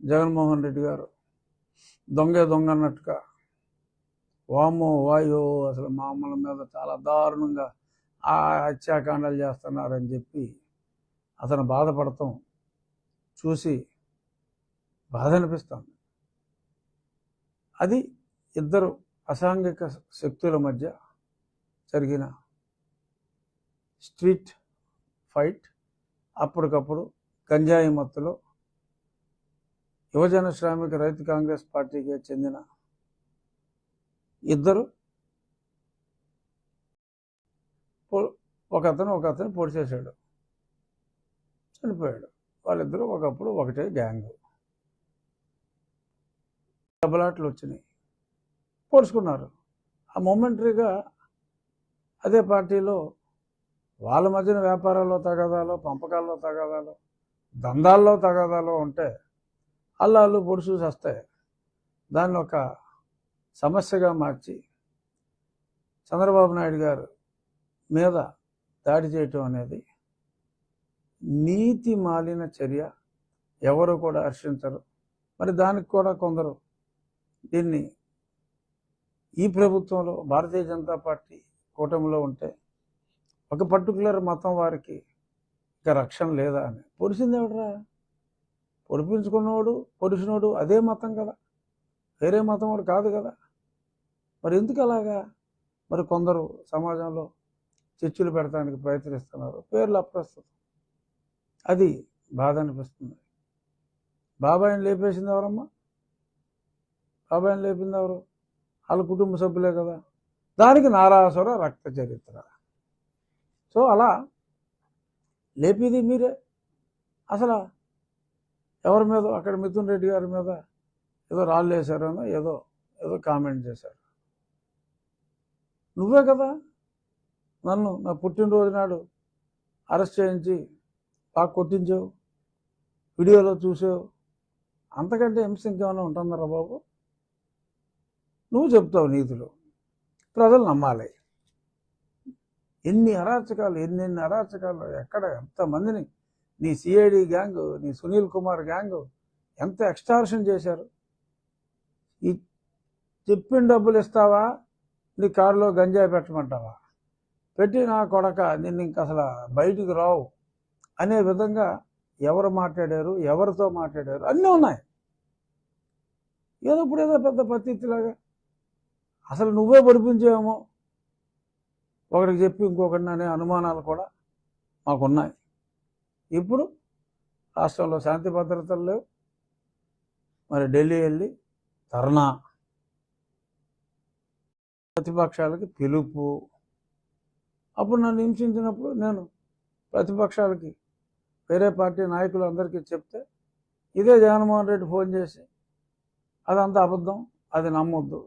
జగన్మోహన్ రెడ్డి గారు. దొంగే దొంగ అన్నట్టుగా. వామో వాయో అసలు మామూల మీద చాలా దారుణంగా ఆ హత్యాకాండాలు చేస్తున్నారని చెప్పి అతను బాధపడతాం చూసి బాధ అనిపిస్తుంది అది ఇద్దరు అసాంఘిక శక్తుల మధ్య జరిగిన స్ట్రీట్ ఫైట్ అప్పటికప్పుడు గంజాయి మత్తులో యువజన శ్రామిక రైతు కాంగ్రెస్ పార్టీకి చెందిన ఇద్దరు ఒక అతను ఒక అతను పొడి చేశాడు. చనిపోయాడు. వాళ్ళిద్దరూ ఒకప్పుడు ఒకటే గ్యాంగ్. డబ్బలాట్లు వచ్చినాయి. పోడ్చుకున్నారు ఆ మొమెంటరీగా అదే పార్టీలో వాళ్ళ మధ్యన వ్యాపారాల్లో తగాదాలో పంపకాల్లో తగాదాలో దందాల్లో తగాదాలో ఉంటే అల్లాలు పొడుసు వస్తాయి దాన్ని ఒక సమస్యగా మార్చి చంద్రబాబు నాయుడు గారు మీద దాడి చేయటం అనేది నీతి మాలిన చర్య. ఎవరు కూడా హర్షించరు. మరి దానికి కూడా కొందరు దీన్ని ఈ ప్రభుత్వంలో భారతీయ జనతా పార్టీ కూటమిలో ఉంటే ఒక పర్టికులర్ మతం వారికి ఇక రక్షణ లేదా అని. పొడిచింది ఎవడరా? పొడిపించుకున్నవాడు పొడిచినోడు అదే మతం కదా. వేరే మతం వాడు కాదు కదా. మరి ఎందుకు అలాగా? మరి కొందరు సమాజంలో చర్చలు పెడతానికి ప్రయత్నిస్తున్నారు. పేర్లు అప్రస్తుతం. అది బాధ అనిపిస్తుంది. బాబాయిని లేపేసింది ఎవరమ్మా? బాబాయిని లేపింది ఎవరు? వాళ్ళ కుటుంబ సభ్యులే కదా. దానికి నారాసుర రక్త చరిత్ర. సో అలా లేపేది మీరే. అసలు ఎవరి మీద? అక్కడ మిథున్ రెడ్డి గారి మీద ఏదో రాళ్ళు వేశారనో ఏదో ఏదో కామెంట్ చేశారు. నువ్వే కదా? నన్ను నా పుట్టినరోజు నాడు అరెస్ట్ చేయించి బాగా కొట్టించావు వీడియోలో చూసావు. అంతకంటే హింస ఇంకేమైనా ఉంటుందరా బాబు? నువ్వు చెప్తావు నీతులు. ప్రజలు నమ్మాలి. ఎన్ని అరాచకాలు ఎన్నెన్ని అరాచకాలు ఎక్కడ ఎంతమందిని నీ సిఐడి గ్యాంగ్ నీ సునీల్ కుమార్ గ్యాంగ్ ఎంత ఎక్స్టార్షన్ చేశారు? ఈ చెప్పిన డబ్బులు ఇస్తావా? నీ కారులో గంజాయి పెట్టమంటావా? పెట్టి నా కొడక నిన్ను ఇంక అసలు బయటికి రావు అనే విధంగా ఎవరు మాట్లాడారు? ఎవరితో మాట్లాడారు? అన్నీ ఉన్నాయి. ఏదో ఇప్పుడు ఏదో పెద్ద పత్తిలాగా అసలు నువ్వే పడిపించేమో. ఒకరికి చెప్పి ఇంకొకటి అనే అనుమానాలు కూడా మాకున్నాయి. ఇప్పుడు రాష్ట్రంలో శాంతి భద్రతలు లేవు. మరి ఢిల్లీ వెళ్ళి ధర్నా. ప్రతిపక్షాలకి పిలుపు. అప్పుడు నన్ను హింసించినప్పుడు నేను ప్రతిపక్షాలకి వేరే పార్టీ నాయకులు అందరికీ చెప్తే ఇదే జగన్మోహన్ రెడ్డి ఫోన్ చేసి అదంతా అబద్ధం అది నమ్మొద్దు.